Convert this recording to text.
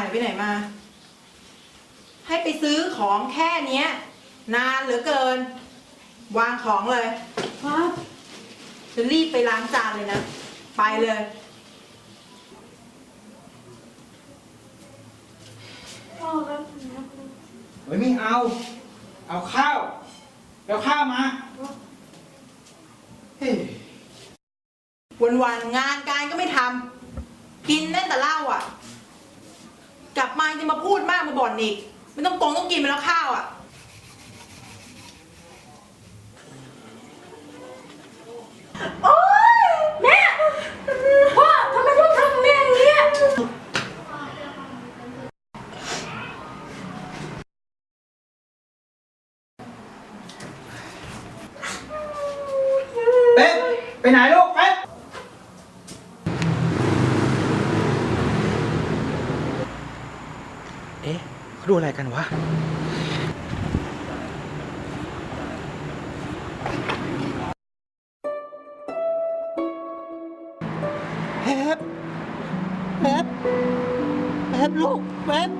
ายไปไหนมา ให้ไปซื้อของแค่เนี้ย นานเหลือเกิน วางของเลยครับจะรีบไปล้างจานเลยนะ ไปเลย พ่อครับเฮ้ยไม่เอา เอาข้าวเอาข้าวมาเฮ้ยวันๆงานการก็ไม่ทำกินได้แต่เหล้าอะ กลับมาจะมาพูดมากมาบ่นอีก ไม่ต้องตรงต้องกินไปแล้วข้าวอะ โอ๊ยแม่พ่อทำไมต้องทำแม่อย่างนี้ยเป๊ะไปไหนลูกเป๊ ดูอะไรกันวะ แพบแพบแพบลูกแพบ